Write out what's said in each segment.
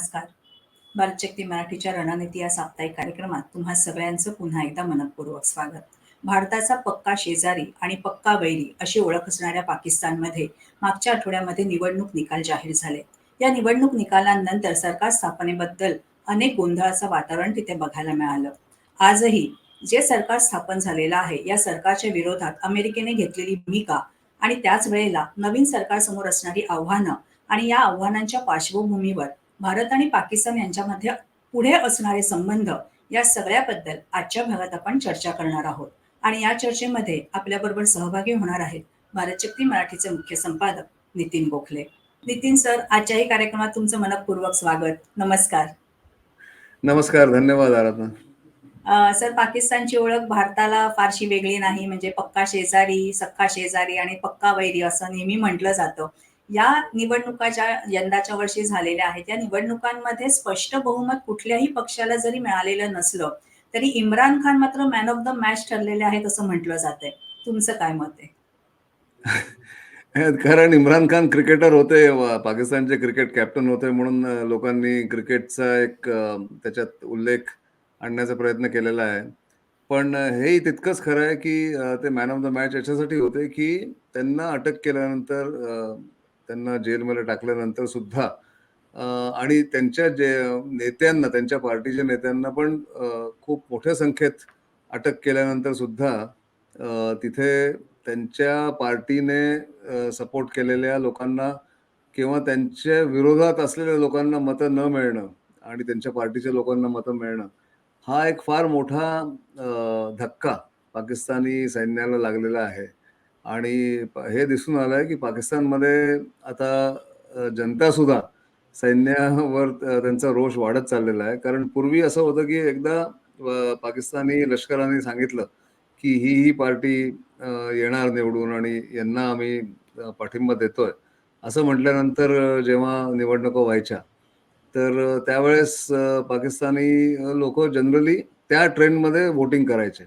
नमस्कार. भारतशक्ती मराठीच्या रणनीती या साप्ताहिक कार्यक्रमात तुम्हा सगळ्यांचं पुन्हा एकदा मनपूर्वक स्वागत. भारताचा पक्का शेजारी आणि पक्का वैरी अशी ओळख असणाऱ्या पाकिस्तानमध्ये मागच्या आठवड्यामध्ये निवडणूक निकाल जाहीर झाले. या निवडणूक निकालांनंतर सरकार स्थापनेबद्दल अनेक गोंधळाचं वातावरण तिथे बघायला मिळालं. आजही जे सरकार स्थापन झालेलं आहे, या सरकारच्या विरोधात अमेरिकेने घेतलेली भूमिका आणि त्याच वेळेला नवीन सरकारसमोर असणारी आव्हानं आणि या आव्हानांच्या पार्श्वभूमीवर भारत आणि पाकिस्तान यांच्यामध्ये पुढे असणारे संबंध या सगळ्याबद्दल आजच्या भागात आपण चर्चा करणार आहोत. आणि या चर्चेमध्ये आपल्याबरोबर सहभागी होणार आहेत भारतशक्ती मराठीचे मुख्य संपादक नितीन गोखले. नितीन सर आजच्याही कार्यक्रमात तुमचं मनपूर्वक स्वागत. नमस्कार. नमस्कार धन्यवाद आराधना. सर पाकिस्तानची ओळख भारताला फारशी वेगळी नाही म्हणजे पक्का शेजारी सख्खा शेजारी आणि पक्का वैरी असं नेहमी म्हटलं जातं. या निवडणुकाच्या यंदाच्या वर्षी झालेल्या आहेत या निवडणुकांमध्ये स्पष्ट बहुमत कुठल्याही पक्षाला जरी मिळालेलं नसलं तरी इम्रान खान मात्र मॅन ऑफ द मॅच ठरलेले आहेत असं म्हटलं जातंय. तुमचं काय मत आहे? कारण इम्रान खान क्रिकेटर होते पाकिस्तानचे क्रिकेट कॅप्टन होते म्हणून लोकांनी क्रिकेटचा एक त्याच्यात उल्लेख आणण्याचा प्रयत्न केलेला आहे. पण हे हेही तितकंच खरं आहे की ते मॅन ऑफ द मॅच याच्यासाठी होते की त्यांना अटक केल्यानंतर त्यांना जेलमध्ये टाकल्यानंतर सुद्धा आणि त्यांच्या जे नेत्यांना त्यांच्या पार्टीच्या नेत्यांना पण खूप मोठ्या संख्येत अटक केल्यानंतर सुद्धा तिथे त्यांच्या पार्टीने सपोर्ट केलेल्या लोकांना किंवा त्यांच्या विरोधात असलेल्या लोकांना मतं न मिळणं आणि त्यांच्या पार्टीच्या लोकांना मतं मिळणं हा एक फार मोठा धक्का पाकिस्तानी सैन्याला लागलेला आहे. आणि हे दिसून आलं आहे की पाकिस्तानमध्ये आता जनतासुद्धा सैन्यावर त्यांचा रोष वाढत चाललेला आहे. कारण पूर्वी असं होतं की एकदा पाकिस्तानी लष्कराने सांगितलं की ही ही पार्टी येणार निवडून आणि यांना आम्ही पाठिंबा देतोय. असं म्हटल्यानंतर जेव्हा निवडणुका व्हायच्या तर त्यावेळेस पाकिस्तानी लोक जनरली त्या ट्रेंडमध्ये वोटिंग करायचे.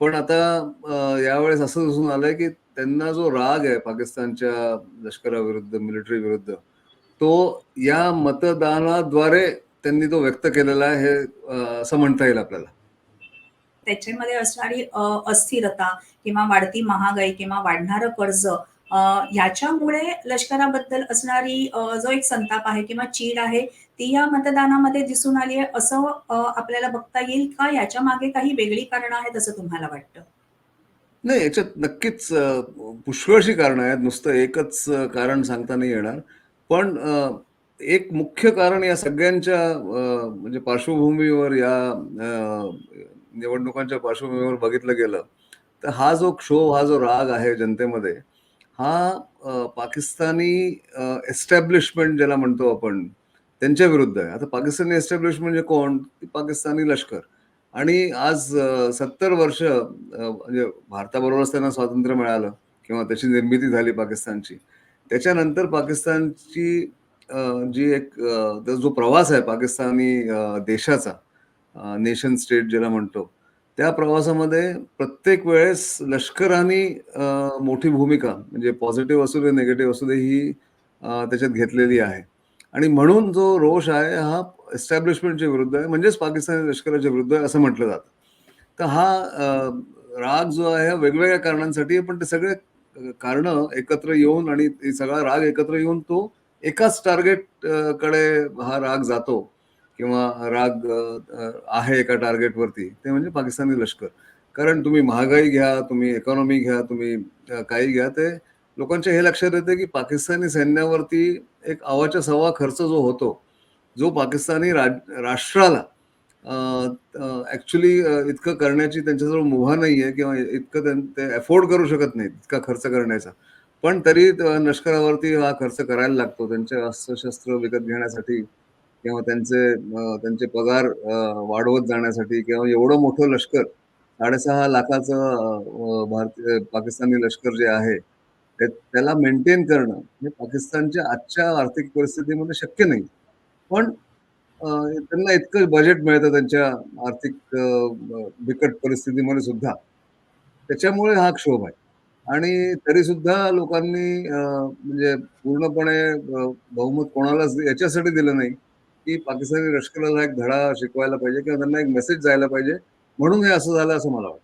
पण आता यावेळेस असं दिसून आलंय की त्यांना जो राग आहे पाकिस्तानच्या लष्कराविरुद्ध मिलिटरी विरुद्ध तो या मतदानाद्वारे त्यांनी तो व्यक्त केलेला आहे हे असं म्हणता येईल आपल्याला. त्याच्यामध्ये असणारी अस्थिरता किंवा वाढती महागाई किंवा वाढणारं कर्ज ह्याच्यामुळे लष्कराबद्दल असणारी जो एक संताप आहे किंवा चीड आहे ती या मतदानामध्ये दिसून आली आहे. असं आपल्याला बघता येईल का? याच्या मागे काही वेगळी कारण आहेत असं तुम्हाला वाटतं? नाही याच्यात नक्कीच पुष्कळशी कारणं आहेत. नुसतं एकच कारण सांगता नाही येणार. पण एक मुख्य कारण या सगळ्यांच्या म्हणजे पार्श्वभूमीवर या निवडणुकांच्या पार्श्वभूमीवर बघितलं गेलं तर हा जो क्षोभ हा जो राग आहे जनतेमध्ये हा पाकिस्तानी एस्टॅब्लिशमेंट ज्याला म्हणतो आपण त्यांच्या विरुद्ध आहे. आता पाकिस्तानी एस्टॅब्लिशमेंट म्हणजे कोण? पाकिस्तानी लष्कर. आणि आज सत्तर वर्ष म्हणजे भारताबरोबरच त्यांना स्वातंत्र्य मिळालं किंवा त्याची निर्मिती झाली पाकिस्तानची. त्याच्यानंतर पाकिस्तानची जी एक जो प्रवास आहे पाकिस्तानी देशाचा नेशन स्टेट ज्याला म्हणतो त्या प्रवासामध्ये प्रत्येक वेळेस लष्कराने मोठी भूमिका म्हणजे पॉझिटिव्ह असू दे निगेटिव्ह असू दे ही त्याच्यात घेतलेली आहे. आणि म्हणून जो रोष आहे हा एस्टॅब्लिशमेंटच्या विरुद्ध आहे म्हणजेच पाकिस्तानी लष्कराच्या विरुद्ध आहे असं म्हटलं जातं. तर हा राग जो आहे हा वेगवेगळ्या कारणांसाठी आहे पण ते सगळे कारण एकत्र येऊन आणि ते सगळा राग एकत्र येऊन तो एकाच टार्गेटकडे हा राग जातो. किंवा राग आहे एका टार्गेटवरती ते म्हणजे पाकिस्तानी लष्कर. कारण तुम्ही महागाई घ्या तुम्ही इकॉनॉमी घ्या तुम्ही काही घ्या ते लोकांच्या हे लक्षात येते की पाकिस्तानी सैन्यावरती एक अवाच्या सव्वा खर्च जो होतो जो पाकिस्तानी राज राष्ट्राला ॲक्च्युली इतकं करण्याची त्यांच्याजवळ मुभा नाही आहे किंवा इतकं त्यां- ते अफोर्ड करू शकत नाही इतका खर्च करण्याचा. पण तरी लष्करावरती हा खर्च करायला लागतो त्यांचे अस्त्रशस्त्र विकत घेण्यासाठी. किंवा त्यांचे त्यांचे पगार वाढवत जाण्यासाठी किंवा एवढं मोठं लष्कर साडेसहा लाखाचं भारतीय पाकिस्तानी लष्कर जे आहे ते- त्याला मेंटेन करणं हे पाकिस्तानच्या आजच्या आर्थिक परिस्थितीमध्ये शक्य नाही. पण त्यांना इतकं बजेट मिळतं त्यांच्या आर्थिक बिकट परिस्थितीमध्ये सुद्धा. त्याच्यामुळे हा क्षोभ आहे. आणि तरी सुद्धा लोकांनी म्हणजे पूर्णपणे बहुमत कोणालाच याच्यासाठी दिलं नाही. की पाकिस्तानी लष्कराला एक धडा शिकवायला पाहिजे किंवा त्यांना एक मेसेज जायला पाहिजे. म्हणून हे असं झालं असं मला वाटतं.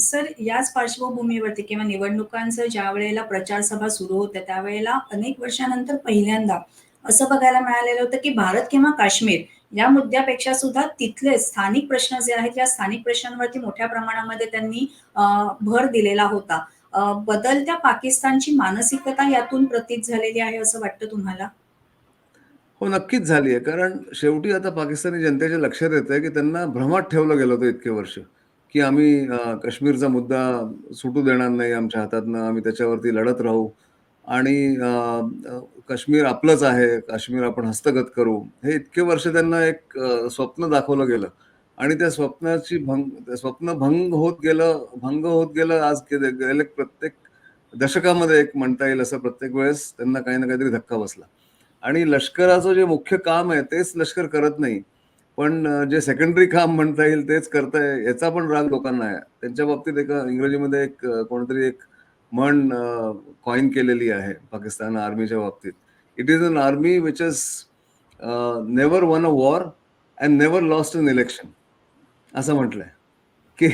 सर याच पार्श्वभूमीवरती किंवा निवडणुकांचं ज्या वेळेला प्रचार सभा सुरू होत्या त्यावेळेला अनेक वर्षानंतर पहिल्यांदा असं बघायला मिळालेलं होतं की भारत किंवा काश्मीर या मुद्द्यापेक्षा सुद्धा तिथले स्थानिक प्रश्न जे आहेत या स्थानिक प्रश्नांवरती मोठ्या प्रमाणामध्ये त्यांनी भर दिलेला होता. बदलत्या पाकिस्तानची मानसिकता यातून प्रतीत झालेली आहे असं वाटतं तुम्हाला? हो नक्कीच झाली आहे. कारण शेवटी आता पाकिस्तानी जनतेच्या लक्षात येतंय आहे की त्यांना भ्रमात ठेवलं गेलं होतं इतके वर्ष की आम्ही काश्मीरचा मुद्दा सुटू देणार नाही आमच्या हातातनं आम्ही त्याच्यावरती लढत राहू आणि काश्मीर आपलंच आहे काश्मीर आपण हस्तगत करू. हे इतके वर्ष त्यांना एक स्वप्न दाखवलं गेलं आणि त्या स्वप्नाची भंग त्या स्वप्न भंग होत गेलं भंग होत गेलं आज गेले गेले प्रत्येक दशकामध्ये एक म्हणता येईल असं प्रत्येक वेळेस त्यांना काही ना काहीतरी धक्का बसला. आणि लष्कराचं जे मुख्य काम आहे तेच लष्कर करत नाही. पण जे सेकंडरी काम म्हणता येईल तेच करताय याचा पण राग लोकांना आहे. त्यांच्या बाबतीत एका इंग्रजीमध्ये एक कोणतरी एक म्हण कॉईन केलेली आहे पाकिस्तान आर्मीच्या बाबतीत. It is an army which is never won a war and never lost in election असं म्हटलंय. की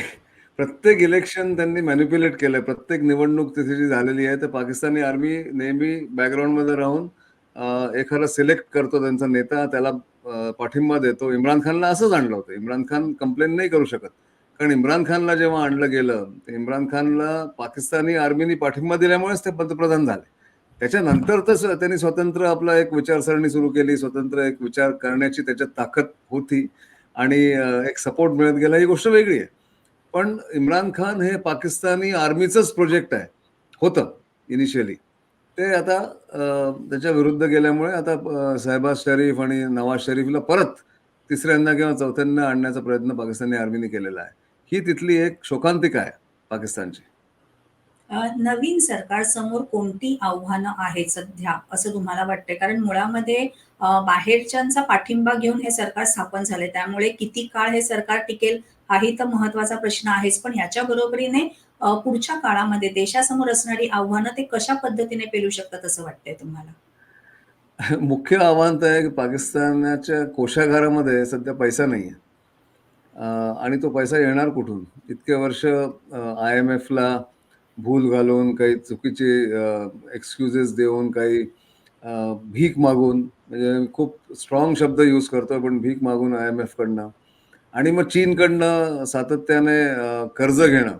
प्रत्येक इलेक्शन त्यांनी मॅन्युप्युलेट केलंय. प्रत्येक निवडणूक तिथे जी झालेली आहे. तर पाकिस्तानी आर्मी नेहमी बॅकग्राऊंडमध्ये राहून एखादा सिलेक्ट करतो त्यांचा नेता त्याला पाठिंबा देतो. इम्रान खानला असंच आणलं होतं. इम्रान खान कंप्लेन नाही करू शकत. कारण इम्रान खानला जेव्हा आणलं गेलं तर इम्रान खानला पाकिस्तानी आर्मीनी पाठिंबा दिल्यामुळेच ते पंतप्रधान झाले. त्याच्यानंतर तर त्यांनी स्वतंत्र आपला एक विचारसरणी सुरू केली. स्वतंत्र एक विचार करण्याची त्याच्यात ताकद होती. आणि एक सपोर्ट मिळत गेला. ही गोष्ट वेगळी आहे. पण इम्रान खान हे पाकिस्तानी आर्मीचंच प्रोजेक्ट आहे. होतं इनिशियली ते आता त्याच्या विरुद्ध गेल्यामुळे आता अं, शरीफ आणि नवाज शरीफला परत तिसऱ्यांदा किंवा चौथ्यांदा आणण्याचा प्रयत्न पाकिस्तानी आर्मीने केलेला आहे. ही तिथली एक शोकांतिका आहे पाकिस्तानची. अ, नवीन सरकार समोर कोणती आव्हानं आहेत सध्या असं तुम्हाला वाटतंय? कारण मुळामध्ये अ, बाहेरच्यांचा पाठिंबा घेऊन हे सरकार स्थापन झाले त्यामुळे किती काळ हे सरकार टिकेल हाही तर महत्त्वाचा प्रश्न आहेच. पण याच्या बरोबरीने पुढच्या काळामध्ये देशासमोर असणारी आव्हानं ते कशा पद्धतीने पेलू शकतात असं वाटतंय तुम्हाला? मुख्य आव्हान तर आहे की पाकिस्तानाच्या कोशागारामध्ये सध्या पैसा नाही आहे आणि तो पैसा येणार कुठून? इतके वर्ष आय एम एफला भूल घालून काही चुकीचे एक्सक्युजेस देऊन काही भीक मागून म्हणजे खूप स्ट्रॉंग शब्द यूज करतो पण भीक मागून आय एम एफकडनं आणि मग चीनकडनं सातत्याने कर्ज घेणं.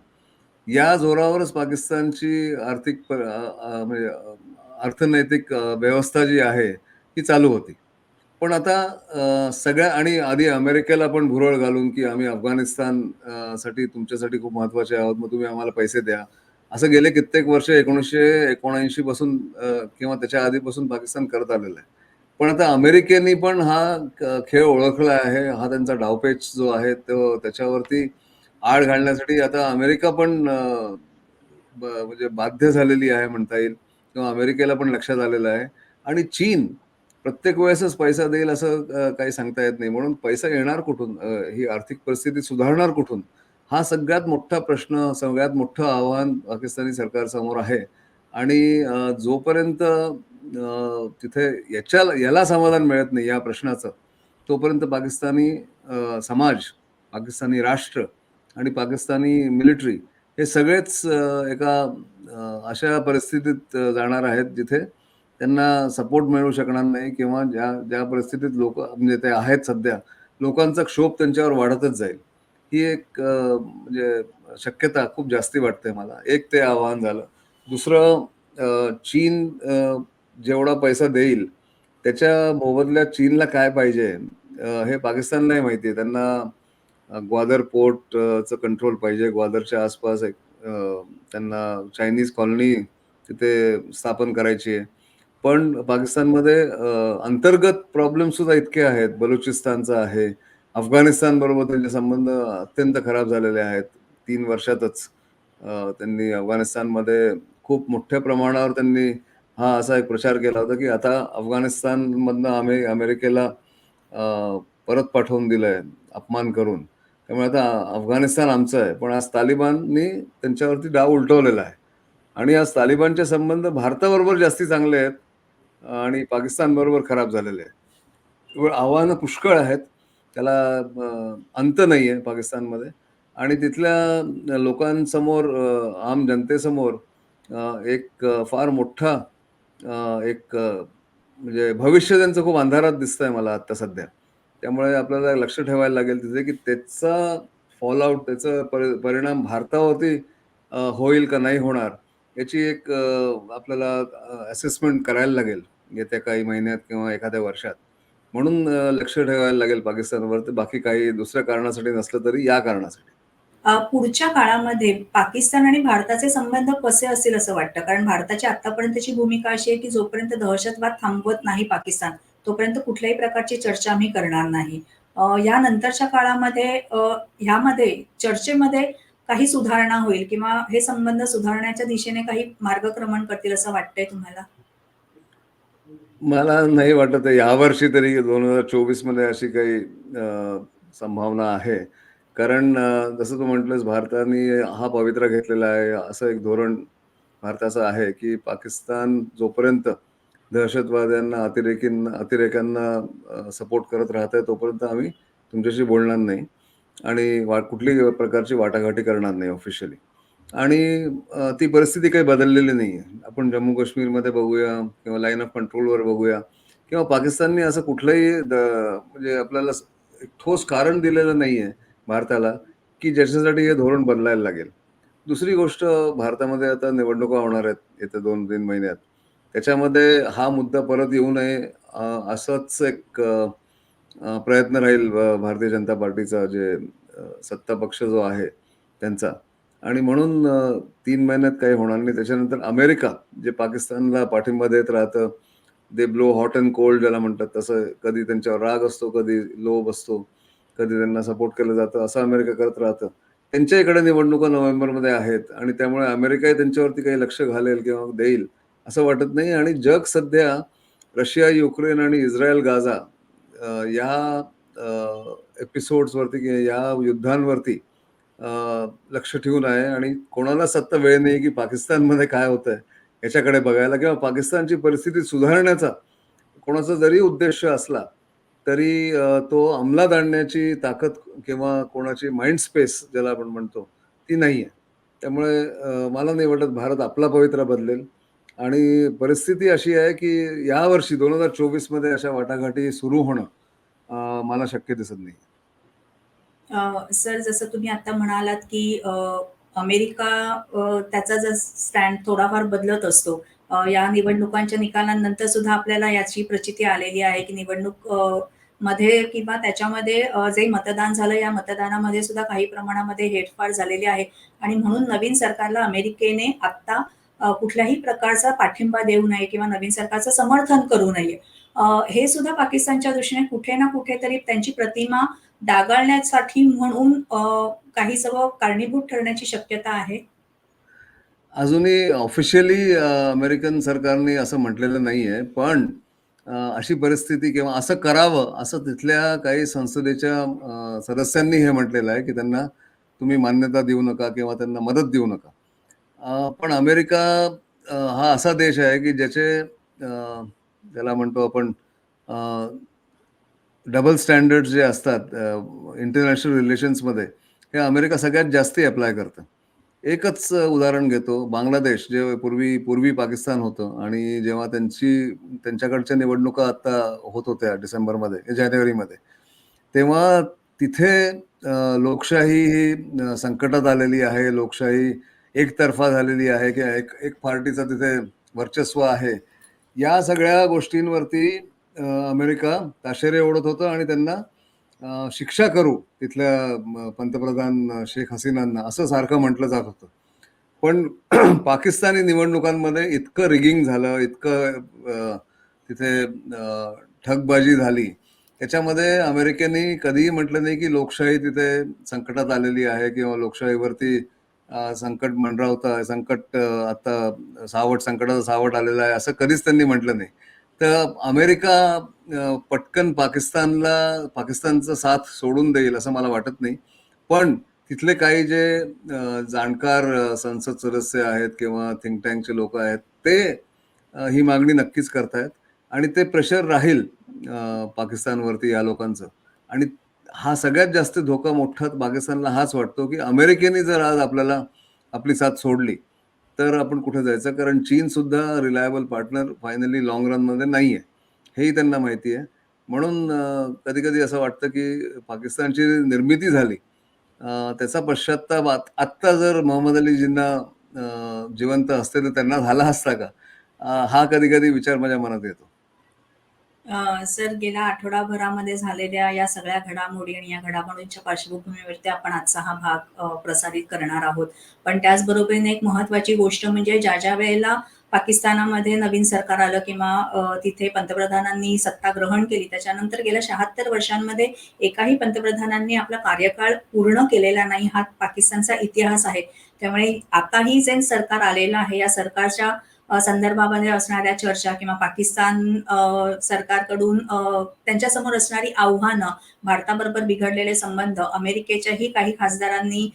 या जोरावरच पाकिस्तानची आर्थिक प- अ- अ- म्हणजे अ, अर्थनैतिक अ, व्यवस्था जी आहे ती चालू होती. पण आता अ, सगळ्या आणि आधी अमेरिकेला पण भुरळ घालून की आम्ही अफगाणिस्तान अ, साठी तुमच्यासाठी खूप महत्त्वाचे आहोत मग तुम्ही आम्हाला पैसे द्या. असं गेले कित्येक वर्ष एकोणीसशे एकोणऐंशी पासून अ, किंवा त्याच्या आधीपासून पाकिस्तान करत आलेलं आहे. पण आता अमेरिकेनी पण हा क- खेळ ओळखला आहे हा त्यांचा डावपेच जो आहे तो त्याच्यावरती आळ घालण्यासाठी आता अमेरिका पण म्हणजे बाध्य झालेली आहे म्हणता येईल. किंवा अमेरिकेला पण लक्षात आलेलं आहे. आणि चीन प्रत्येक वेळेसच पैसा देईल असं काही सांगता येत नाही. म्हणून पैसा येणार कुठून? ही आर्थिक परिस्थिती सुधारणार कुठून? हा सगळ्यात मोठा प्रश्न सगळ्यात मोठं आव्हान पाकिस्तानी सरकारसमोर आहे. आणि जोपर्यंत तिथे याच्या याला समाधान मिळत नाही या प्रश्नाचं तोपर्यंत पाकिस्तानी समाज पाकिस्तानी राष्ट्र आणि पाकिस्तानी मिलिटरी हे सगळेच एका अशा परिस्थितीत जाणार आहेत जिथे त्यांना सपोर्ट मिळू शकणार नाही किंवा ज्या ज्या परिस्थितीत लोक म्हणजे ते आहेत सध्या लोकांचा क्षोभ त्यांच्यावर वाढतच जाईल. ही एक म्हणजे शक्यता खूप जास्ती वाटते मला. एक ते आव्हान झालं. दुसरं चीन जेवढा पैसा देईल त्याच्या मोबदल्यात चीनला काय पाहिजे हे पाकिस्तानलाही माहिती आहे. त्यांना ग्वादर पोर्टचं कंट्रोल पाहिजे. ग्वादरच्या आसपास एक त्यांना चायनीज कॉलनी तिथे स्थापन करायची आहे. पण पाकिस्तानमध्ये अंतर्गत प्रॉब्लेम सुद्धा इतके आहेत. बलुचिस्तानचा आहे. अफगाणिस्तान बरोबर त्यांचे संबंध अत्यंत खराब झालेले आहेत. तीन वर्षातच त्यांनी अफगाणिस्तानमध्ये खूप मोठ्या प्रमाणावर त्यांनी हा असा एक प्रचार केला होता की आता अफगाणिस्तानमधनं आम्ही अमेरिकेला परत पाठवून दिलं आहे अपमान करून. त्यामुळे आता अफगाणिस्तान आमचं आहे. पण आज तालिबाननी त्यांच्यावरती डाव उलटवलेला आहे. आणि आज तालिबानचे संबंध भारताबरोबर जास्ती चांगले आहेत आणि पाकिस्तानबरोबर खराब झालेले आहेत. व- आव्हानं पुष्कळ आहेत. त्याला अंत नाही आहे पाकिस्तानमध्ये. आणि तिथल्या लोकांसमोर आम जनतेसमोर एक फार मोठा एक म्हणजे भविष्य त्यांचं खूप अंधारात दिसतंय मला आता सध्या. त्यामुळे आपल्याला लक्ष ठेवायला लागेल तिथे की त्याचा फॉलआउट त्याचा परि परिणाम भारतावरती होईल का नाही होणार याची एक आपल्याला असेसमेंट करायला लागेल येत्या काही महिन्यात किंवा एखाद्या वर्षात. म्हणून लक्ष ठेवायला लागेल पाकिस्तानवर तर बाकी काही दुसऱ्या कारणासाठी नसलं तरी या कारणासाठी. पुढच्या काळामध्ये पाकिस्तान आणि भारताचे संबंध कसे असतील असं वाटतं? कारण भारताची आतापर्यंतची भूमिका अशी आहे की जोपर्यंत दहशतवाद थांबवत नाही पाकिस्तान तोपर्यंत कुठल्याही प्रकारची चर्चा आम्ही करणार नाही. यानंतरच्या काळामध्ये ह्यामध्ये चर्चेमध्ये काही सुधारणा होईल किंवा हे संबंध सुधारण्याच्या दिशेने काही मार्गक्रमण करतील असं वाटतंय तुम्हाला? मला नाही वाटत या यावर्षी तरी दोन हजार चोवीसमध्ये अशी काही संभावना आहे. कारण जसं तू म्हटलंस भारताने हा पवित्रा घेतलेला आहे. असं एक धोरण भारताचं आहे की पाकिस्तान जोपर्यंत दहशतवाद्यांना अतिरेकींना अतिरेक्यांना सपोर्ट करत राहत आहे तोपर्यंत आम्ही तुमच्याशी बोलणार नाही. आणि वा कुठलीही प्रकारची वाटाघाटी करणार नाही ऑफिशियली आणि ती परिस्थिती काही बदललेली नाही आहे आपण जम्मू काश्मीरमध्ये बघूया किंवा लाईन ऑफ कंट्रोलवर बघूया किंवा पाकिस्तानने असं कुठलंही द- म्हणजे आपल्याला एक ठोस कारण दिलेलं नाही आहे भारताला की ज्याच्यासाठी हे धोरण बदलायला लागेल. दुसरी गोष्ट भारतामध्ये आता निवडणुका होणार आहेत येत्या दोन तीन महिन्यात. त्याच्यामध्ये हा मुद्दा परत येऊ नये असंच एक प्रयत्न राहील भारतीय जनता पार्टीचा जे सत्ता पक्ष जो आहे त्यांचा. आणि म्हणून तीन महिन्यात काही होणार नाही. त्याच्यानंतर अमेरिका जे पाकिस्तानला पाठिंबा देत राहतं they blow hot and cold ज्याला म्हणतात तसं कधी त्यांच्यावर राग असतो कधी लोभ असतो कधी त्यांना सपोर्ट केलं जातं असं अमेरिका करत राहतं. त्यांच्या इकडे निवडणुका नोव्हेंबरमध्ये आहेत आणि त्यामुळे अमेरिकाही त्यांच्यावरती काही लक्ष घालेल किंवा देईल. असं वाटत नाही. आणि जग सध्या रशिया युक्रेन आणि इस्रायल गाझा या एपिसोड्सवरती किंवा या युद्धांवरती लक्ष ठेवून आहे. आणि कोणालाच सत्ता वेळ नाही की पाकिस्तानमध्ये काय होतंय याच्याकडे बघायला किंवा पाकिस्तानची परिस्थिती सुधारण्याचा कोणाचा जरी उद्देश असला तरी तो अंमलात आणण्याची ताकद किंवा कोणाची माइंड स्पेस ज्याला आपण म्हणतो ती नाही आहे त्यामुळे मला नाही वाटत भारत आपला पवित्रा बदलेल. आणि परिस्थिती अशी आहे की यावर्षी दोन हजार चोवीसमध्ये अशा वाटाघाटी सुरू होणं मला शक्य दिसत नाही. सर जसं तुम्ही आता म्हणालात की अमेरिका त्याचा जर स्टँड थोडाफार बदलत असतो या निवडणुकांच्या निकालांनंतर सुद्धा आपल्याला याची प्रचिती आलेली आहे की निवडणूकमध्ये किंवा त्याच्यामध्ये जे मतदान झालं या मतदानामध्ये सुद्धा काही प्रमाणामध्ये हेरफार झालेली आहे. आणि म्हणून नवीन सरकारला अमेरिकेने आत्ता कुठल्याही प्रकारचा पाठिंबा देऊ नये किंवा नवीन सरकारचं समर्थन करू नये हे सुद्धा पाकिस्तानच्या दृष्टीने कुठे ना कुठेतरी त्यांची प्रतिमा डागाळण्यासाठी म्हणून काही सर्व कारणीभूत ठरण्याची शक्यता आहे. अजूनही ऑफिशियली अमेरिकन सरकारने असं म्हटलेलं नाहीये पण अशी परिस्थिती किंवा असं करावं असं तिथल्या काही संसदेच्या सदस्यांनी हे म्हटलेलं आहे की त्यांना तुम्ही मान्यता देऊ नका किंवा त्यांना मदत देऊ नका पण अमेरिका हा असा देश आहे की ज्याचे ज्याला म्हणतो आपण डबल स्टँडर्ड जे असतात इंटरनॅशनल रिलेशन्समध्ये हे अमेरिका सगळ्यात जास्ती अप्लाय करतं. एकच उदाहरण घेतो बांगलादेश जे पूर्वी पूर्वी पाकिस्तान होतं आणि जेव्हा त्यांची त्यांच्याकडच्या निवडणुका आता होत होत्या डिसेंबरमध्ये जानेवारीमध्ये तेव्हा तिथे लोकशाही ही संकटात आलेली आहे लोकशाही एकतर्फा झालेली आहे किंवा एक एक पार्टीचं तिथे वर्चस्व आहे. या सगळ्या गोष्टींवरती अमेरिका ताशेरे ओढत होतं आणि त्यांना शिक्षा करू तिथल्या पंतप्रधान शेख हसीनांना असं सारखं म्हटलं जात होतं. पण पाकिस्तानी निवडणुकांमध्ये इतकं रिगिंग झालं इतकं तिथे ठगबाजी झाली. त्याच्यामध्ये अमेरिकेने कधीही म्हटलं नाही की लोकशाही तिथे संकटात आलेली आहे किंवा लोकशाहीवरती संकट मंडरावतं संकट आता सावट संकटाचं सावट आलेलं आहे असं कधीच त्यांनी म्हटलं नाही. तर अमेरिका पटकन पाकिस्तानला पाकिस्तानचा साथ सोडून देईल असं मला वाटत नाही. पण तिथले काही जे जाणकार संसद सदस्य आहेत किंवा थिंक टँकचे लोक आहेत ते ही मागणी नक्कीच करतायत. आणि ते प्रेशर राहील पाकिस्तानवरती या लोकांचं. आणि हा सगळ्यात जास्त धोका मोठा पाकिस्तानला हाच वाटतो की अमेरिकेने जर आज आपल्याला आपली साथ सोडली तर आपण कुठे जायचं? कारण चीन सुद्धा रिलायबल पार्टनर फायनली लॉंग रनमध्ये नाही आहे हेही त्यांना माहिती आहे. म्हणून कधी कधी असं वाटतं की पाकिस्तानची निर्मिती झाली त्याचा पश्चाताप आत्ता जर मोहम्मद अली जिन्ना जिवंत असते तर त्यांना झाला असता का? हा कधी कधी विचार माझ्या मनात येतो. सर गेल्या आठवडाभरामध्ये झालेल्या या सगळ्या घडामोडी आणि या घडामोडींच्या पार्श्वभूमीवरती आपण आजचा हा भाग प्रसारित करणार आहोत. पण त्याचबरोबरीने एक महत्वाची गोष्ट म्हणजे ज्या ज्या वेळेला पाकिस्तानामध्ये नवीन सरकार आलं किंवा तिथे पंतप्रधानांनी सत्ता ग्रहण केली त्याच्यानंतर गेल्या शहात्तर वर्षांमध्ये एकाही पंतप्रधानांनी आपला कार्यकाळ पूर्ण केलेला नाही हा पाकिस्तानचा इतिहास आहे. त्यामुळे आताही जे सरकार आलेलं आहे या सरकारच्या संदर्भामध्ये असणाऱ्या चर्चा किंवा पाकिस्तान अ, सरकारकडून त्यांच्यासमोर असणारी आव्हानं भारताबरोबर बिघडलेले संबंध अमेरिकेच्याही काही खासदारांनी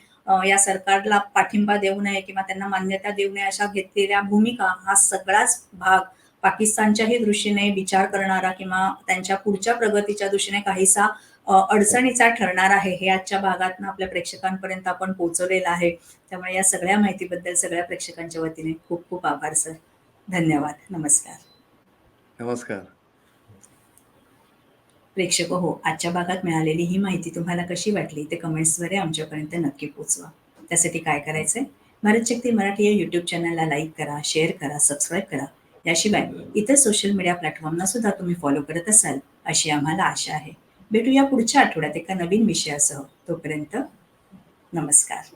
या सरकारला पाठिंबा देऊ नये किंवा त्यांना मान्यता देऊ नये अशा घेतलेल्या भूमिका हा सगळाच भाग पाकिस्तानच्याही दृष्टीने विचार करणारा किंवा त्यांच्या पुढच्या प्रगतीच्या दृष्टीने काहीसा अडचणीचा ठरणार आहे हे आजच्या भागातनं आपल्या प्रेक्षकांपर्यंत आपण पोहोचवलेलं आहे. त्यामुळे या सगळ्या माहितीबद्दल सगळ्या प्रेक्षकांच्या वतीने खूप खूप आभार सर. धन्यवाद. नमस्कार. नमस्कार. प्रेक्षक हो आजच्या भागात मिळालेली ही माहिती तुम्हाला कशी वाटली ते कमेंट्सद्वारे आमच्यापर्यंत नक्की पोचवा त्यासाठी काय करायचंय? भारत शक्ती मराठी या युट्यूब चॅनलला लाईक करा शेअर करा सबस्क्राईब करा. याशिवाय इतर सोशल मीडिया प्लॅटफॉर्मना सुद्धा तुम्ही फॉलो करत असाल अशी आम्हाला आशा आहे. भेटूया पुढच्या आठवड्यात एका नवीन विषयासह. तोपर्यंत नमस्कार.